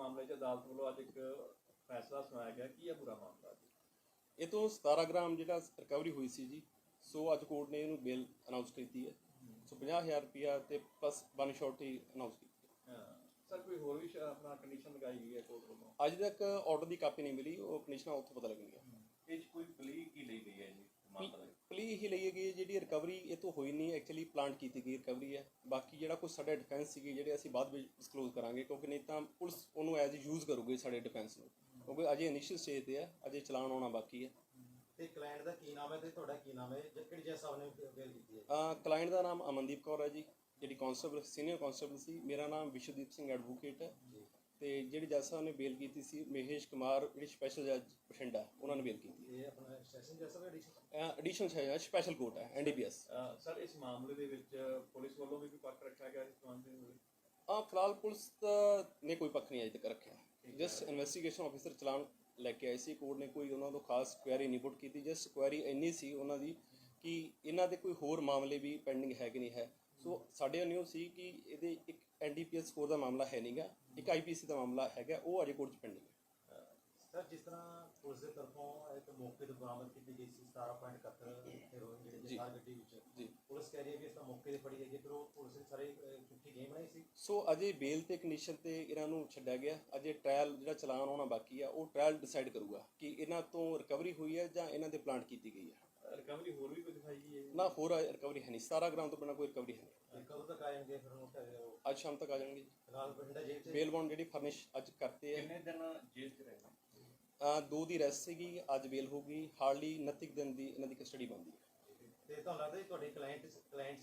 ਮਾਮਲੇ 'ਚ ਅਦਾਲਤ ਵੱਲੋਂ ਅੱਜ ਇੱਕ ਫੈਸਲਾ ਸੁਣਾਇਆ ਗਿਆ। ਕੀ ਹੈ ਪੂਰਾ ਮਾਮਲਾ ਜੀ? ਇਹ ਤੋਂ 17 ਗ੍ਰਾਮ ਜਿਹੜਾ ਰਿਕਵਰੀ ਹੋਈ ਸੀ ਜੀ ਸੋ ਅੱਜ ਕੋਰਟ ਨੇ ਇਹਨੂੰ ਬੇਲ ਅਨਾਉਂਸ ਕੀਤੀ ਹੈ। ਸੋ 50000 ਰੁਪਿਆ ਤੇ ਪਲਸ ਵਨ ਸ਼ਾਰਟੀ ਅਨਾਉਂਸ ਕੀਤੀ ਹਾਂ। ਸਰ ਕੋਈ ਹੋਰ ਵੀ ਆਪਣਾ ਕੰਡੀਸ਼ਨ ਲਗਾਈ ਗਈ ਹੈ ਕੋਰਟ ਵੱਲੋਂ? ਅੱਜ ਤੱਕ ਆਰਡਰ ਦੀ ਕਾਪੀ ਨਹੀਂ ਮਿਲੀ ਉਹ ਕੰਡੀਸ਼ਨਾਂ ਉੱਥੋਂ ਪਤਾ ਲੱਗਣਗੀਆਂ ਇਹ 'ਚ ਕੋਈ ਮਾਮਲਾ ਪਲੀ ਹੀ ਲਈ ਗਈ ਜਿਹੜੀ ਰਿਕਵਰੀ ਇਹ ਤੋਂ ਹੋਈ ਨਹੀਂ ਐਕਚੁਅਲੀ ਪਲਾਂਟ ਕੀਤੀ ਗਈ ਰਿਕਵਰੀ ਹੈ। ਬਾਕੀ ਜਿਹੜਾ ਕੁਝ ਸਾਡੇ ਡਿਫੈਂਸ ਸੀਗੇ ਜਿਹੜੇ ਅਸੀਂ ਬਾਅਦ ਵਿੱਚ ਡਿਸਕਲੋਜ਼ ਕਰਾਂਗੇ ਕਿਉਂਕਿ ਨਹੀਂ ਤਾਂ ਪੁਲਿਸ ਉਹਨੂੰ ਐਜ਼ ਯੂਜ਼ ਕਰੂਗੀ ਸਾਡੇ ਡਿਫੈਂਸ ਨੂੰ। ਕਿਉਂਕਿ ਅਜੇ ਇਨੀਸ਼ੀਅਲ ਸਟੇਜ ਤੇ ਹੈ ਅਜੇ ਚਲਾਨ ਆਉਣਾ ਬਾਕੀ ਹੈ। ਤੇ ਕਲਾਇੰਟ ਦਾ ਕੀ ਨਾਮ ਹੈ ਤੇ ਤੁਹਾਡਾ ਕੀ ਨਾਮ ਹੈ? ਜਾਂ ਕਿਹੜੀ ਜੱਜ ਸਾਹਿਬ ਨੇ ਬੇਲ ਕੀਤੀ ਹੈ? ਕਲਾਇੰਟ ਦਾ ਨਾਮ ਅਮਨਦੀਪ ਕੌਰ ਹੈ ਜੀ ਜਿਹੜੀ ਕਾਂਸਟੇਬਲ ਸੀਨੀਅਰ ਕਾਂਸਟੇਬਲ ਸੀ। ਮੇਰਾ ਨਾਮ ਵਿਸ਼ਵਦੀਪ ਸਿੰਘ ਐਡਵੋਕੇਟ ਹੈ। ਤੇ ਜਿਹੜੀ ਜੱਜ ਸਾਹਿਬ ਨੇ ਬੇਲ ਕੀਤੀ ਸੀ ਮਹੇਸ਼ ਕੁਮਾਰ ਜਿਹੜੀ ਸਪੈਸ਼ਲ ਜੱਜ ਬਠਿੰਡਾ ਉਹਨਾਂ ਨੇ ਬੇਲ ਕੀਤੀ। ਇਹ ਆਪਣਾ ਸੈਸ਼ਨ ਜੱਜ ਸਾਹਿਬ ਐਡੀਸ਼ਨ ਐਡੀਸ਼ਨਲ ਹੈ ਸਪੈਸ਼ਲ ਕੋਰਟ ਹੈ ਐਨਡੀਪੀਐਸ ਸਰ ਇਸ ਮਾਮਲੇ ਦੇ ਵਿੱਚ ਪੁਲਿਸ ਵੱਲੋਂ ਵੀ ਕੋਈ ਪੱਖ ਰੱਖਿਆ ਗਿਆ ਇਸ ਸੰਬੰਧ ਦੇ ਆ ਫਿਲਹਾਲ ਪੁਲਿਸ ਨੇ ਕੋਈ ਪੱਖ ਨਹੀਂ ਅਜੇ ਤੱਕ ਰੱਖਿਆ। ਜਸਟ ਇਨਵੈਸਟੀਗੇਸ਼ਨ ਆਫੀਸਰ ਚਲਾਨ ਲੈ ਕੇ ਆਏ ਸੀ ਕੋਰਟ ਨੇ ਕੋਈ ਉਹਨਾਂ ਤੋਂ ਖਾਸ ਕੁਐਰੀ ਨਹੀਂ ਪੁੱਟ ਕੀਤੀ। ਜਸਟ ਕੁਐਰੀ ਇੰਨੀ ਸੀ ਉਹਨਾਂ ਦੀ ਕਿ ਇਹਨਾਂ ਦੇ ਕੋਈ ਹੋਰ ਮਾਮਲੇ ਵੀ ਪੈਂਡਿੰਗ ਹੈ ਕਿ ਨਹੀਂ ਹੈ। ਸੋ ਸਾਡੇ ਨਿਊ ਸੀ ਕਿ ਇਹਦੇ ਇੱਕ ਐਨਡੀਪੀਐਸ ਸਕੋਰ ਦਾ ਮਾਮਲਾ ਹੈ ਨਹੀਂਗਾ ਇੱਕ ਆਈਪੀਸੀ ਦਾ ਮਾਮਲਾ ਹੈਗਾ ਉਹ ਅਜੇ ਕੋਰਟ 'ਚ ਪੈਂਡਿੰਗ ਹੈ ਸਰ ਜਿਸ ਤਰ੍ਹਾਂ ਪੁਲਿਸ ਦੇ ਤਰਫੋਂ ਇੱਕ ਮੌਕੇ ਤੇ ਬਰਾਮਦ ਕੀਤੀ ਗਈ ਸੀ 17.71 ਹੈਰੋਇਨ ਜਿਹੜੇ ਜੀ। ਜਥਾਰ ਗੱਡੀ ਵਿੱਚ ਜੀ। ਪੁਲਿਸ ਕਹਿ ਰਹੀ ਹੈ ਕਿ ਇਸ ਦਾ ਮੌਕੇ ਤੇ ਫੜੀ ਗਈ ਹੈ ਫਿਰ ਉਹ ਪੁਲਿਸ ਨੇ ਸਾਰੇ ਚੁੱਕੀ ਗੇਮ ਬਣਾਈ ਸੀ। ਸੋ ਅਜੇ ਬੇਲ ਤੇ ਕੰਡੀਸ਼ਨ ਤੇ ਇਹਨਾਂ ਨੂੰ ਛੱਡਿਆ ਗਿਆ। ਅਜੇ ਟ੍ਰਾਇਲ ਜਿਹੜਾ ਚਲਾਨ ਹੋਣਾ ਬਾਕੀ ਆ ਉਹ ਟ੍ਰਾਇਲ ਡਿਸਾਈਡ ਕਰੂਗਾ ਕਿ ਇਹਨਾਂ ਤੋਂ ਰਿਕਵਰੀ ਹੋਈ ਹੈ ਜਾਂ ਇਹਨਾਂ ਦੇ ਪਲਾਂਟ ਕੀਤੀ ਗਈ ਹੈ। ਰਿਕਵਰੀ ਹੋਰ ਵੀ ਕੋਈ ਦਿਖਾਈ ਗਈ ਹੈ? ਜੀ? ਨਾ ਹੋਰ ਰਿਕਵਰੀ ਹੈ ਨਹੀਂ। 17 ਗ੍ਰਾਮ ਤੋਂ ਬਿਨਾਂ ਕੋਈ ਰਿਕਵਰੀ ਹੈ ਨਹੀਂ। ਤੇ ਕਦੋਂ ਤੱਕ ਆਏਗੇ ਫਿਰ ਉਹ? ਕਹਿ ਰਹੇ ਹੋ ਅੱਜ ਸ਼ਾਮ ਤੱਕ ਆ ਜਾਣਗੇ ਫਿਲਹਾਲ ਬਠਿੰਡਾ ਜੇਲ੍ਹ 'ਚ? ਬੇਲ ਬੌਂਡ ਜਿਹੜੀ ਫਰਨਿਸ਼ ਅੱਜ ਕਰਤੇ ਹੈ ਕਿੰਨੇ ਦਿਨ ਅਹ ਦੋ ਦੀ ਰੈਸਟ ਸੀਗੀ, ਅੱਜ ਬੇਲ ਗਈ ਹਾਰਡਲੀ 29 ਕੁ ਦਿਨ ਦੀ ਇਹਨਾਂ ਦੀ ਕਸਟਡੀ ਬਣਦੀ ਤੇ ਤੁਹਾਨੂੰ ਲੱਗਦਾ ਜੀ ਤੁਹਾਡੇ ਕਲਾਇੰਟ ਕਲਾਇੰਟ